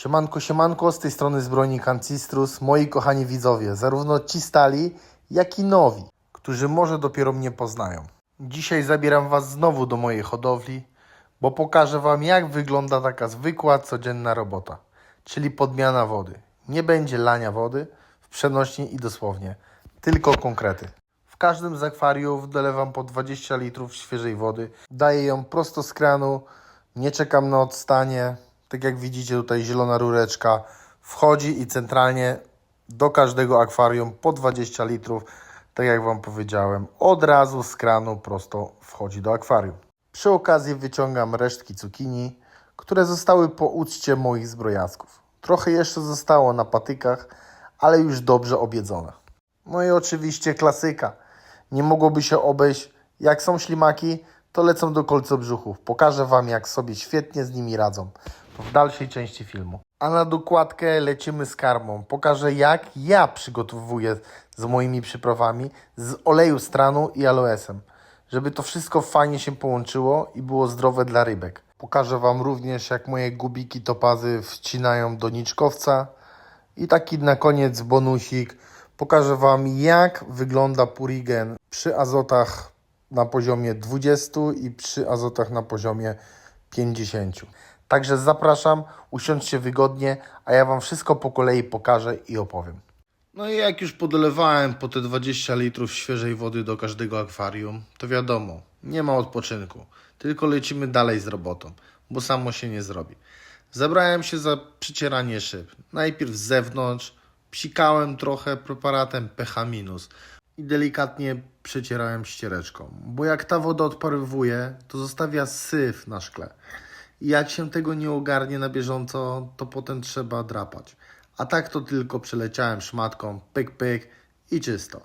Siemanko, siemanko, z tej strony Zbrojnik Ancistrus, moi kochani widzowie, zarówno ci stali, jak i nowi, którzy może dopiero mnie poznają. Dzisiaj zabieram Was znowu do mojej hodowli, bo pokażę Wam jak wygląda taka zwykła, codzienna robota, czyli podmiana wody. Nie będzie lania wody w przenośni i dosłownie, tylko konkrety. W każdym z akwariów dolewam po 20 litrów świeżej wody, daję ją prosto z kranu, nie czekam na odstanie. Tak jak widzicie tutaj zielona rureczka wchodzi i centralnie do każdego akwarium po 20 litrów, tak jak Wam powiedziałem, od razu z kranu prosto wchodzi do akwarium. Przy okazji wyciągam resztki cukinii, które zostały po uczcie moich zbrojasków. Trochę jeszcze zostało na patykach, ale już dobrze obiedzone. No i oczywiście klasyka. Nie mogłoby się obejść. Jak są ślimaki, to lecą do kolcobrzuchów. Pokażę Wam, jak sobie świetnie z nimi radzą. W dalszej części filmu. A na dokładkę lecimy z karmą. Pokażę, jak ja przygotowuję z moimi przyprawami z oleju stranu i aloesem. Żeby to wszystko fajnie się połączyło i było zdrowe dla rybek. Pokażę Wam również, jak moje gubiki topazy wcinają do niczkowca. I taki na koniec bonusik. Pokażę Wam, jak wygląda purigen przy azotach na poziomie 20 i przy azotach na poziomie 50. Także zapraszam, usiądźcie wygodnie, a ja Wam wszystko po kolei pokażę i opowiem. No i jak już podlewałem po te 20 litrów świeżej wody do każdego akwarium, to wiadomo, nie ma odpoczynku, tylko lecimy dalej z robotą, bo samo się nie zrobi. Zabrałem się za przycieranie szyb. Najpierw z zewnątrz, psikałem trochę preparatem pH- i delikatnie przecierałem ściereczką, bo jak ta woda odparowuje, to zostawia syf na szkle. Jak się tego nie ogarnie na bieżąco, to potem trzeba drapać. A tak to tylko przeleciałem szmatką, pyk, pyk i czysto.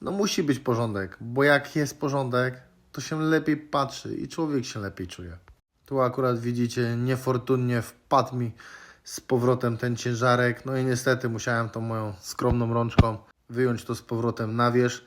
No musi być porządek, bo jak jest porządek, to się lepiej patrzy i człowiek się lepiej czuje. Tu akurat widzicie, niefortunnie wpadł mi z powrotem ten ciężarek, no i niestety musiałem tą moją skromną rączką wyjąć to z powrotem na wierzch.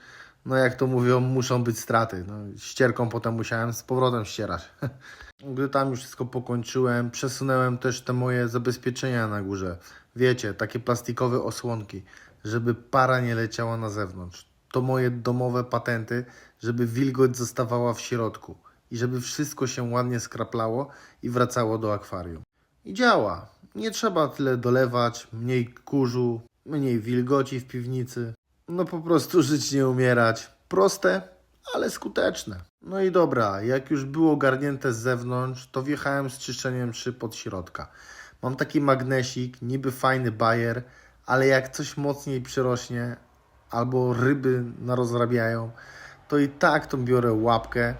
No jak to mówią, muszą być straty. No, ścierką potem musiałem z powrotem ścierać. Gdy tam już wszystko pokończyłem, przesunąłem też te moje zabezpieczenia na górze. Wiecie, takie plastikowe osłonki, żeby para nie leciała na zewnątrz. To moje domowe patenty, żeby wilgoć zostawała w środku i żeby wszystko się ładnie skraplało i wracało do akwarium. I działa. Nie trzeba tyle dolewać, mniej kurzu, mniej wilgoci w piwnicy. No po prostu żyć nie umierać. Proste, ale skuteczne. No i dobra, jak już było ogarnięte z zewnątrz, to wjechałem z czyszczeniem szyb od środka. Mam taki magnesik, niby fajny bajer, ale jak coś mocniej przyrośnie albo ryby narozrabiają, to i tak tą biorę łapkę,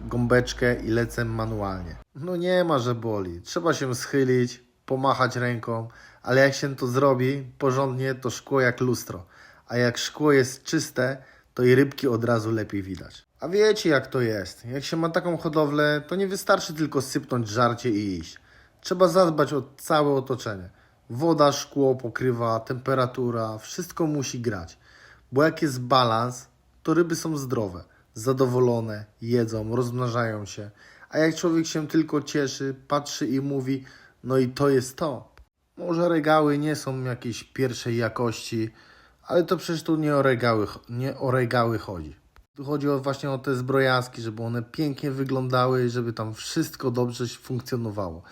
gąbeczkę i lecę manualnie. No nie ma, że boli. Trzeba się schylić, pomachać ręką, ale jak się to zrobi porządnie, to szkło jak lustro. A jak szkło jest czyste, to i rybki od razu lepiej widać. A wiecie jak to jest. Jak się ma taką hodowlę, to nie wystarczy tylko sypnąć żarcie i iść. Trzeba zadbać o całe otoczenie. Woda, szkło, pokrywa, temperatura, wszystko musi grać. Bo jak jest balans, to ryby są zdrowe, zadowolone, jedzą, rozmnażają się. A jak człowiek się tylko cieszy, patrzy i mówi, no i to jest to. Może regały nie są jakiejś pierwszej jakości, ale to przecież tu nie o regały, nie o regały chodzi. Tu chodzi o właśnie o te zbrojaski, żeby one pięknie wyglądały i żeby tam wszystko dobrze funkcjonowało.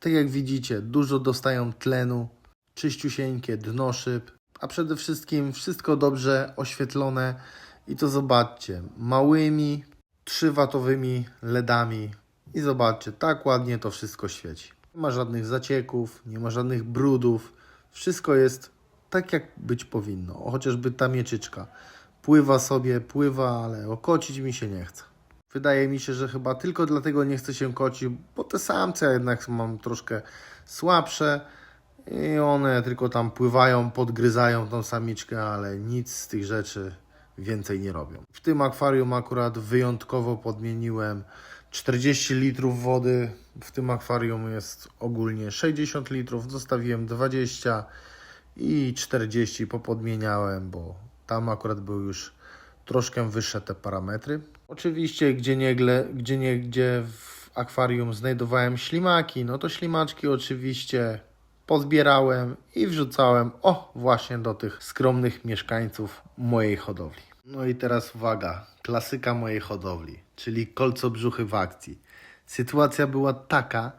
Tak jak widzicie, dużo dostają tlenu, czyściusieńkie dno szyb, a przede wszystkim wszystko dobrze oświetlone i to zobaczcie, małymi 3-watowymi LEDami i zobaczcie, tak ładnie to wszystko świeci. Nie ma żadnych zacieków, nie ma żadnych brudów, wszystko jest tak jak być powinno. Chociażby ta mieczyczka pływa sobie, pływa, ale okocić mi się nie chce. Wydaje mi się, że chyba tylko dlatego nie chce się kocić, bo te samce jednak mam troszkę słabsze i one tylko tam pływają, podgryzają tą samiczkę, ale nic z tych rzeczy więcej nie robią. W tym akwarium akurat wyjątkowo podmieniłem 40 litrów wody. W tym akwarium jest ogólnie 60 litrów, zostawiłem 20 i 40 popodmieniałem, bo tam akurat były już troszkę wyższe te parametry. Oczywiście gdzie niegle, gdzie niegdzie w akwarium znajdowałem ślimaki, no to ślimaczki oczywiście pozbierałem i wrzucałem, o, właśnie do tych skromnych mieszkańców mojej hodowli. No i teraz uwaga, klasyka mojej hodowli, czyli kolcobrzuchy w akcji. Sytuacja była taka,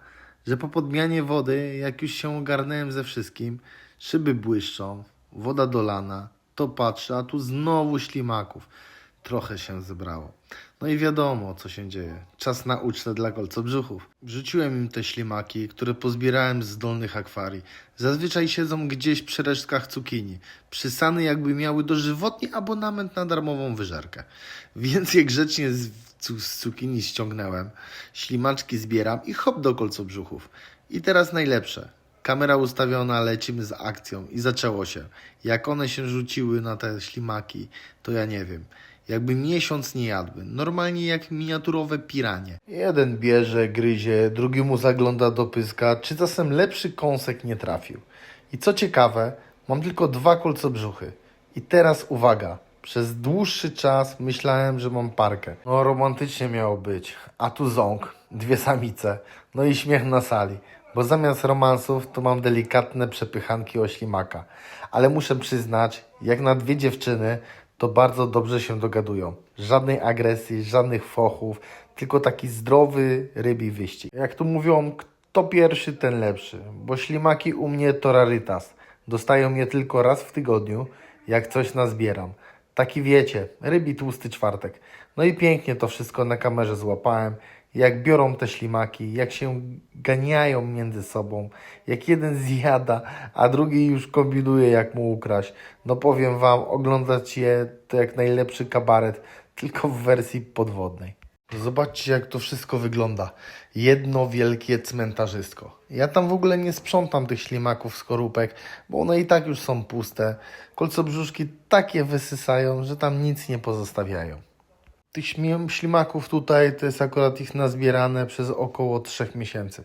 że po podmianie wody, jak już się ogarnąłem ze wszystkim, szyby błyszczą, woda dolana, to patrzę, a tu znowu ślimaków. Trochę się zebrało. No i wiadomo, co się dzieje. Czas na ucztę dla kolcobrzuchów. Wrzuciłem im te ślimaki, które pozbierałem z dolnych akwarii. Zazwyczaj siedzą gdzieś przy resztkach cukinii. Przysany jakby miały dożywotni abonament na darmową wyżerkę. Więc je grzecznie z, z cukinii ściągnąłem, ślimaczki zbieram i hop do kolcobrzuchów. I teraz najlepsze. Kamera ustawiona, lecimy z akcją i zaczęło się. Jak one się rzuciły na te ślimaki, to ja nie wiem. Jakby miesiąc nie jadły. Normalnie jak miniaturowe piranie. Jeden bierze, gryzie, drugi mu zagląda do pyska, czy czasem lepszy kąsek nie trafił. I co ciekawe, mam tylko dwa kolcobrzuchy. I teraz uwaga. Przez dłuższy czas myślałem, że mam parkę. No romantycznie miało być. A tu ząg, dwie samice, no i śmiech na sali. Bo zamiast romansów to mam delikatne przepychanki o ślimaka. Ale muszę przyznać, jak na dwie dziewczyny, to bardzo dobrze się dogadują. Żadnej agresji, żadnych fochów, tylko taki zdrowy rybi wyścig. Jak tu mówią, kto pierwszy, ten lepszy. Bo ślimaki u mnie to rarytas. Dostają je tylko raz w tygodniu, jak coś nazbieram. Taki wiecie, rybi tłusty czwartek. No i pięknie to wszystko na kamerze złapałem. Jak biorą te ślimaki, jak się ganiają między sobą, jak jeden zjada, a drugi już kombinuje jak mu ukraść. No powiem wam, oglądać je to jak najlepszy kabaret, tylko w wersji podwodnej. Zobaczcie, jak to wszystko wygląda. Jedno wielkie cmentarzysko. Ja tam w ogóle nie sprzątam tych ślimaków, skorupek, bo one i tak już są puste. Kolcobrzuszki takie wysysają, że tam nic nie pozostawiają. Tych ślimaków tutaj to jest akurat ich nazbierane przez około 3 miesięcy.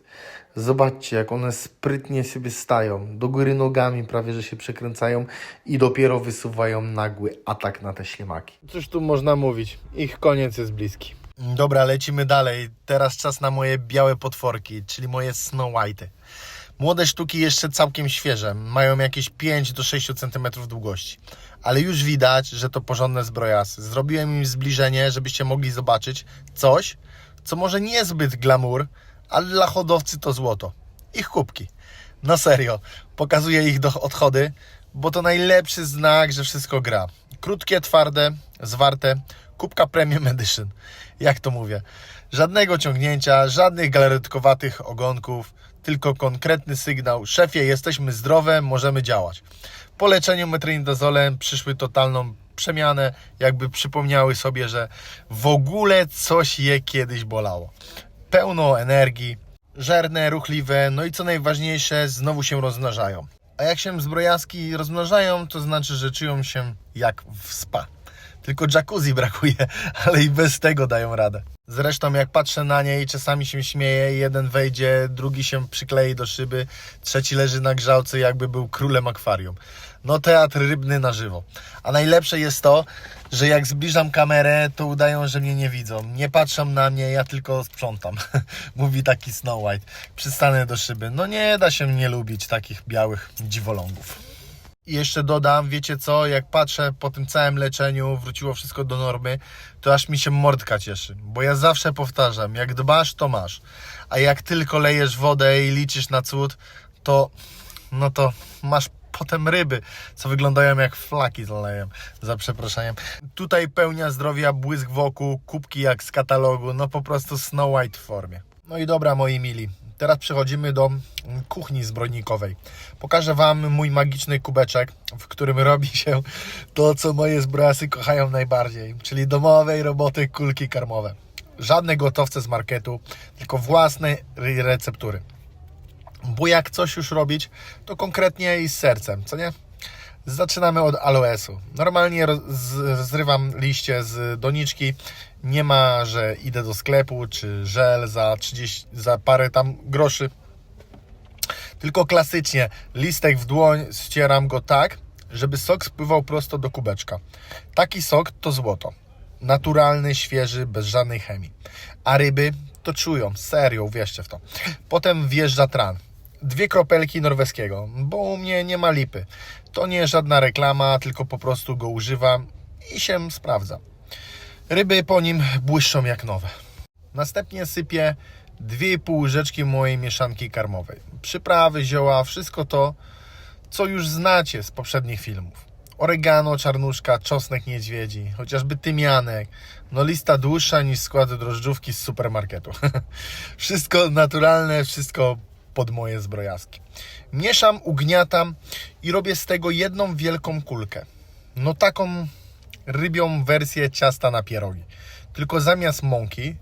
Zobaczcie, jak one sprytnie sobie stają, do góry nogami prawie że się przekręcają i dopiero wysuwają nagły atak na te ślimaki. Cóż tu można mówić? Ich koniec jest bliski. Dobra, lecimy dalej. Teraz czas na moje białe potworki, czyli moje Snow White. Młode sztuki jeszcze całkiem świeże, mają jakieś 5 do 6 cm długości. Ale już widać, że to porządne zbrojasy. Zrobiłem im zbliżenie, żebyście mogli zobaczyć coś, co może niezbyt glamour, ale dla hodowcy to złoto. Ich kubki. No serio, pokazuję ich do odchody, bo to najlepszy znak, że wszystko gra. Krótkie, twarde, zwarte, kubka Premium Edition. Jak to mówię? Żadnego ciągnięcia, żadnych galaretkowatych ogonków, tylko konkretny sygnał. Szefie, jesteśmy zdrowe, możemy działać. Po leczeniu metronidazolem przyszły totalną przemianę, jakby przypomniały sobie, że w ogóle coś je kiedyś bolało. Pełno energii, żerne, ruchliwe, no i co najważniejsze, znowu się rozmnażają. A jak się zbrojaski rozmnażają, to znaczy, że czują się jak w spa. Tylko jacuzzi brakuje, ale i bez tego dają radę. Zresztą jak patrzę na nie i czasami się śmieję, jeden wejdzie, drugi się przyklei do szyby, trzeci leży na grzałce jakby był królem akwarium. No teatr rybny na żywo. A najlepsze jest to, że jak zbliżam kamerę, to udają, że mnie nie widzą. Nie patrzą na mnie, ja tylko sprzątam. Mówi taki Snow White. Przystanę do szyby. No nie da się nie lubić takich białych dziwolągów. I jeszcze dodam, wiecie co, jak patrzę po tym całym leczeniu, wróciło wszystko do normy, to aż mi się mordka cieszy. Bo ja zawsze powtarzam, jak dbasz, to masz. A jak tylko lejesz wodę i liczysz na cud, to no to masz potem ryby, co wyglądają jak flaki z olejem, za przeproszeniem. Tutaj pełnia zdrowia, błysk wokół, kubki jak z katalogu, no po prostu Snow White w formie. No i dobra, moi mili, teraz przechodzimy do mm, kuchni zbrojnikowej. Pokażę Wam mój magiczny kubeczek, w którym robi się to, co moje zbrojasy kochają najbardziej, czyli domowej roboty kulki karmowe. Żadne gotowce z marketu, tylko własne re- receptury. Bo jak coś już robić, to konkretnie i z sercem, co nie? Zaczynamy od aloesu. Normalnie zrywam liście z doniczki. Nie ma, że idę do sklepu, czy żel za 30, za parę tam groszy. Tylko klasycznie listek w dłoń, ścieram go tak, żeby sok spływał prosto do kubeczka. Taki sok to złoto. Naturalny, świeży, bez żadnej chemii. A ryby to czują, serio, uwierzcie w to. Potem wjeżdża tran. dwie kropelki norweskiego, bo u mnie nie ma lipy. To nie żadna reklama, tylko po prostu go używam i się sprawdza. Ryby po nim błyszczą jak nowe. Następnie sypię 2,5 łyżeczki mojej mieszanki karmowej. Przyprawy, zioła, wszystko to, co już znacie z poprzednich filmów. Oregano, czarnuszka, czosnek niedźwiedzi, chociażby tymianek. No lista dłuższa niż składy drożdżówki z supermarketu. wszystko naturalne, wszystko pod moje zbrojazki. Mieszam, ugniatam i robię z tego jedną wielką kulkę. No taką rybią wersję ciasta na pierogi. Tylko zamiast mąki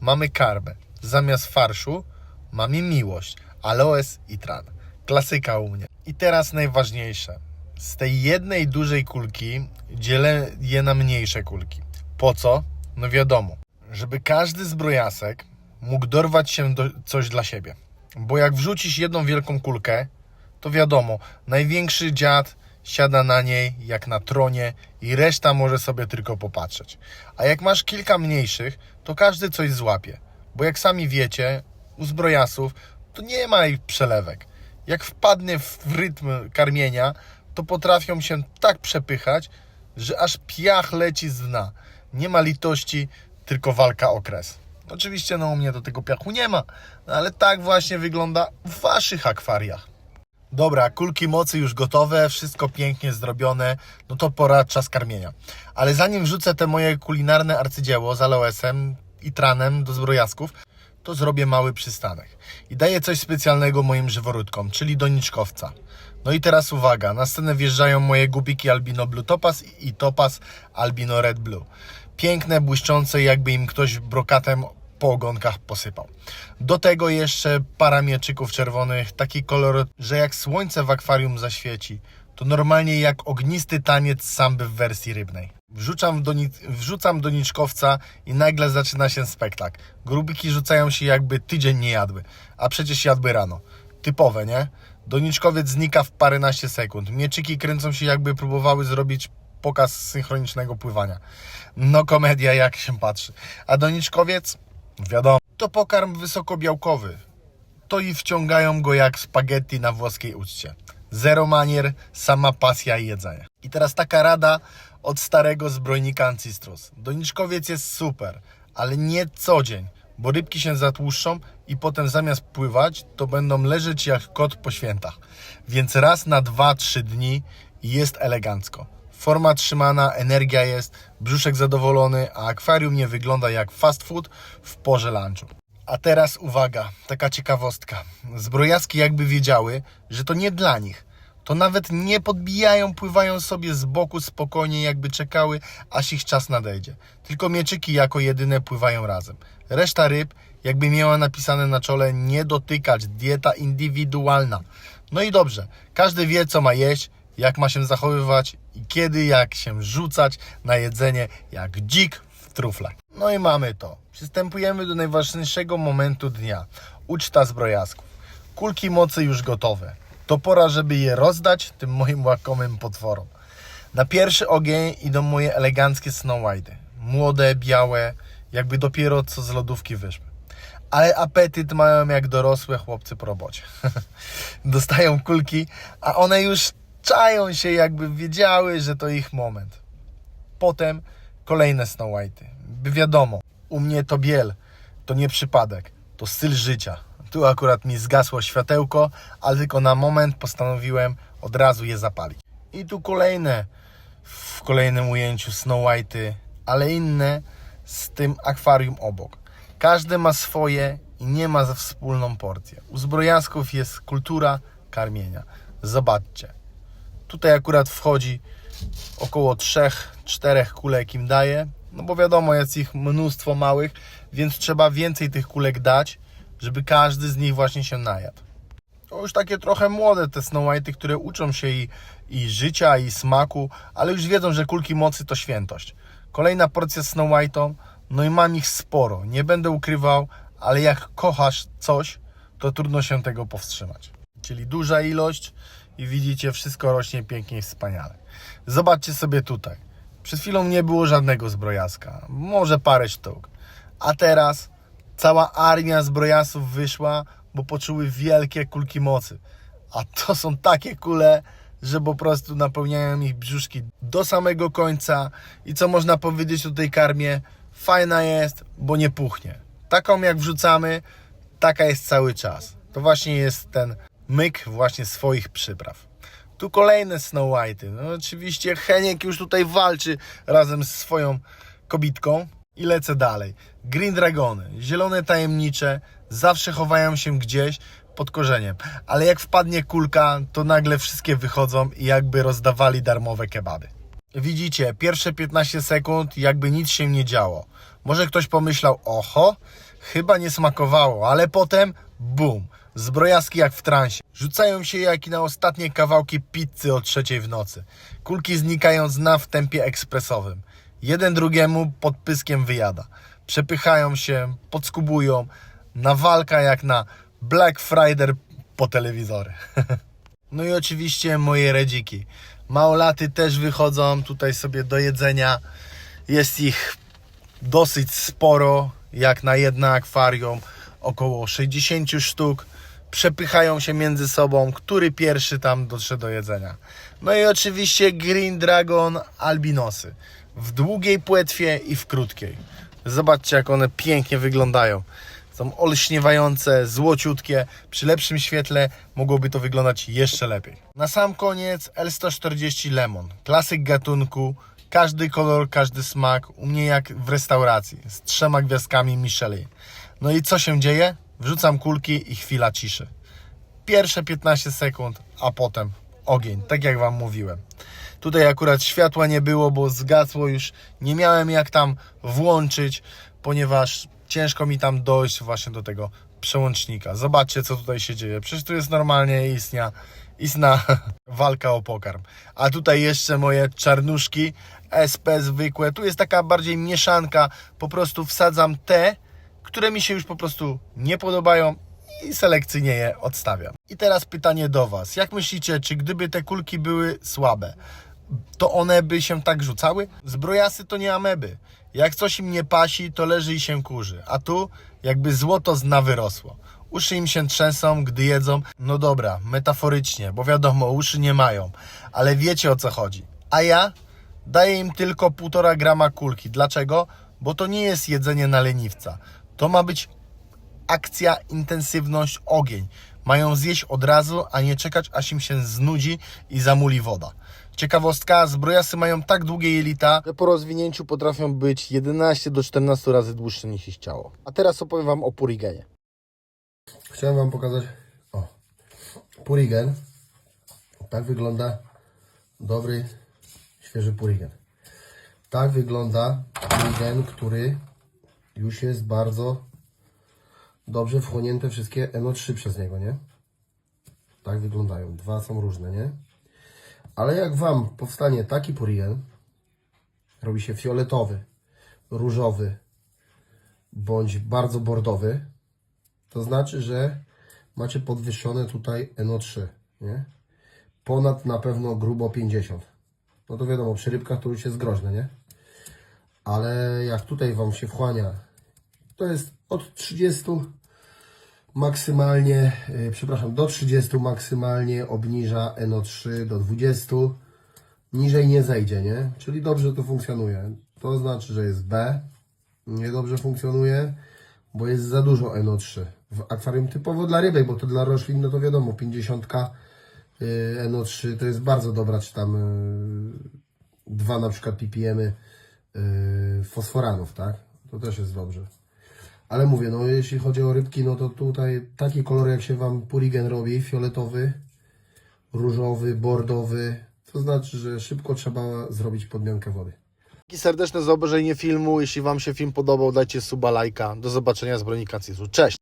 mamy karbę. Zamiast farszu mamy miłość, aloes i tran. Klasyka u mnie. I teraz najważniejsze. Z tej jednej dużej kulki dzielę je na mniejsze kulki. Po co? No wiadomo, żeby każdy zbrojasek mógł dorwać się do coś dla siebie. Bo jak wrzucisz jedną wielką kulkę, to wiadomo, największy dziad siada na niej jak na tronie i reszta może sobie tylko popatrzeć. A jak masz kilka mniejszych, to każdy coś złapie. Bo jak sami wiecie, u zbrojasów to nie ma ich przelewek. Jak wpadnie w rytm karmienia, to potrafią się tak przepychać, że aż piach leci z dna. Nie ma litości, tylko walka o kres. Oczywiście no u mnie do tego piachu nie ma, no, ale tak właśnie wygląda w waszych akwariach. Dobra, kulki mocy już gotowe, wszystko pięknie zrobione, no to pora czas karmienia. Ale zanim wrzucę te moje kulinarne arcydzieło z aloesem i tranem do zbrojasków, to zrobię mały przystanek. I daję coś specjalnego moim żyworódkom, czyli doniczkowca. No i teraz uwaga, na scenę wjeżdżają moje gubiki Albino Blue Topaz i Topaz Albino Red Blue. Piękne, błyszczące, jakby im ktoś brokatem po ogonkach posypał. Do tego jeszcze para mieczyków czerwonych, taki kolor, że jak słońce w akwarium zaświeci, to normalnie jak ognisty taniec samby w wersji rybnej. Wrzucam, doni wrzucam doniczkowca i nagle zaczyna się spektakl. Grubiki rzucają się jakby tydzień nie jadły, a przecież jadły rano. Typowe, nie? Doniczkowiec znika w paręnaście sekund. Mieczyki kręcą się jakby próbowały zrobić pokaz synchronicznego pływania. No komedia jak się patrzy. A doniczkowiec? Wiadomo. To pokarm wysokobiałkowy. To i wciągają go jak spaghetti na włoskiej uczcie. Zero manier, sama pasja i jedzenie. I teraz taka rada od starego zbrojnika Ancestros. Doniczkowiec jest super, ale nie co dzień, bo rybki się zatłuszczą i potem zamiast pływać, to będą leżeć jak kot po świętach. Więc raz na 2-3 dni jest elegancko. Forma trzymana, energia jest, brzuszek zadowolony, a akwarium nie wygląda jak fast food w porze lunchu. A teraz uwaga, taka ciekawostka. Zbrojaski jakby wiedziały, że to nie dla nich. To nawet nie podbijają, pływają sobie z boku spokojnie, jakby czekały, aż ich czas nadejdzie. Tylko mieczyki jako jedyne pływają razem. Reszta ryb jakby miała napisane na czole nie dotykać, dieta indywidualna. No i dobrze, każdy wie co ma jeść, jak ma się zachowywać i kiedy, jak się rzucać na jedzenie, jak dzik w truflach. No i mamy to. Przystępujemy do najważniejszego momentu dnia. Uczta zbrojasków. Kulki mocy już gotowe. To pora, żeby je rozdać tym moim łakomym potworom. Na pierwszy ogień idą moje eleganckie Snow White'y. Młode, białe, jakby dopiero co z lodówki wyszły. Ale apetyt mają jak dorosłe chłopcy po robocie. Dostają kulki, a one już czają się, jakby wiedziały, że to ich moment. Potem kolejne Snow White'y. By wiadomo, u mnie to biel, to nie przypadek, to styl życia. Tu akurat mi zgasło światełko, ale tylko na moment postanowiłem od razu je zapalić. I tu kolejne w kolejnym ujęciu Snow White'y, ale inne z tym akwarium obok. Każdy ma swoje i nie ma za wspólną porcję. U zbrojasków jest kultura karmienia. Zobaczcie. Tutaj akurat wchodzi około 3-4 kulek im daję, no bo wiadomo, jest ich mnóstwo małych, więc trzeba więcej tych kulek dać, żeby każdy z nich właśnie się najadł. To już takie trochę młode te Snow White'y, które uczą się i, i życia, i smaku, ale już wiedzą, że kulki mocy to świętość. Kolejna porcja Snow White'ą, no i mam ich sporo, nie będę ukrywał, ale jak kochasz coś, to trudno się tego powstrzymać. Czyli duża ilość i widzicie, wszystko rośnie pięknie i wspaniale. Zobaczcie sobie tutaj. Przed chwilą nie było żadnego zbrojaska, może parę sztuk. A teraz cała armia zbrojasów wyszła, bo poczuły wielkie kulki mocy. A to są takie kule, że po prostu napełniają ich brzuszki do samego końca. I co można powiedzieć o tej karmie? Fajna jest, bo nie puchnie. Taką jak wrzucamy, taka jest cały czas. To właśnie jest ten myk właśnie swoich przypraw. Tu kolejne Snow White'y. No oczywiście Heniek już tutaj walczy razem z swoją kobitką. I lecę dalej. Green Dragony, zielone tajemnicze, zawsze chowają się gdzieś pod korzeniem. Ale jak wpadnie kulka, to nagle wszystkie wychodzą i jakby rozdawali darmowe kebaby. Widzicie, pierwsze 15 sekund jakby nic się nie działo. Może ktoś pomyślał, oho, chyba nie smakowało, ale potem bum, zbrojaski jak w transie. Rzucają się jak na ostatnie kawałki pizzy o trzeciej w nocy. Kulki znikają z dna w tempie ekspresowym. Jeden drugiemu pod pyskiem wyjada. Przepychają się, podskubują. Na walka jak na Black Friday po telewizory. No i oczywiście moje redziki. Małolaty też wychodzą tutaj sobie do jedzenia. Jest ich dosyć sporo, jak na jedno akwarium, około 60 sztuk. Przepychają się między sobą, który pierwszy tam dotrze do jedzenia. No i oczywiście Green Dragon albinosy. W długiej płetwie i w krótkiej. Zobaczcie, jak one pięknie wyglądają. Są olśniewające, złociutkie. Przy lepszym świetle mogłoby to wyglądać jeszcze lepiej. Na sam koniec L140 Lemon. Klasyk gatunku. Każdy kolor, każdy smak. U mnie jak w restauracji. Z trzema gwiazdkami Michelin. No i co się dzieje? Wrzucam kulki i chwila ciszy. Pierwsze 15 sekund, a potem ogień, tak jak Wam mówiłem. Tutaj akurat światła nie było, bo zgasło już. Nie miałem jak tam włączyć, ponieważ ciężko mi tam dojść właśnie do tego przełącznika. Zobaczcie, co tutaj się dzieje. Przecież tu jest normalnie istnia, istna walka o pokarm. A tutaj jeszcze moje czarnuszki SP zwykłe. Tu jest taka bardziej mieszanka. Po prostu wsadzam te, które mi się już po prostu nie podobają i selekcyjnie je odstawiam. I teraz pytanie do Was. Jak myślicie, czy gdyby te kulki były słabe, to one by się tak rzucały? Zbrojasy to nie ameby. Jak coś im nie pasi, to leży i się kurzy. A tu jakby złoto z dna wyrosło. Uszy im się trzęsą, gdy jedzą. No dobra, metaforycznie, bo wiadomo, uszy nie mają. Ale wiecie o co chodzi. A ja daję im tylko 1,5 grama kulki. Dlaczego? Bo to nie jest jedzenie na leniwca. To ma być akcja, intensywność, ogień. Mają zjeść od razu, a nie czekać, aż im się znudzi i zamuli woda. Ciekawostka, zbrojasy mają tak długie jelita, że po rozwinięciu potrafią być 11 do 14 razy dłuższe niż ich ciało. A teraz opowiem Wam o purigenie. Chciałem Wam pokazać o, purigen. Tak wygląda dobry, świeży purigen. Tak wygląda purigen, który już jest bardzo dobrze wchłonięte wszystkie NO3 przez niego, nie? Tak wyglądają. Dwa są różne, nie? Ale jak Wam powstanie taki purigen, robi się fioletowy, różowy, bądź bardzo bordowy, to znaczy, że macie podwyższone tutaj NO3, nie? Ponad na pewno grubo 50. No to wiadomo, przy rybkach to już jest groźne, nie? Ale jak tutaj Wam się wchłania, to jest od 30 maksymalnie, yy, przepraszam, do 30 maksymalnie obniża NO3 do 20. Niżej nie zejdzie, nie? Czyli dobrze to funkcjonuje. To znaczy, że jest B, niedobrze funkcjonuje, bo jest za dużo NO3 w akwarium typowo dla rybek, bo to dla roślin, no to wiadomo, 50 y, NO3 to jest bardzo dobra, czy tam y, dwa na przykład ppm y, fosforanów, tak? To też jest dobrze. Ale mówię, no jeśli chodzi o rybki, no to tutaj taki kolor jak się Wam purigen robi, fioletowy, różowy, bordowy, to znaczy, że szybko trzeba zrobić podmiankę wody. Dzięki serdeczne za obejrzenie filmu. Jeśli Wam się film podobał, dajcie suba, lajka. Do zobaczenia z Cisu. Cześć!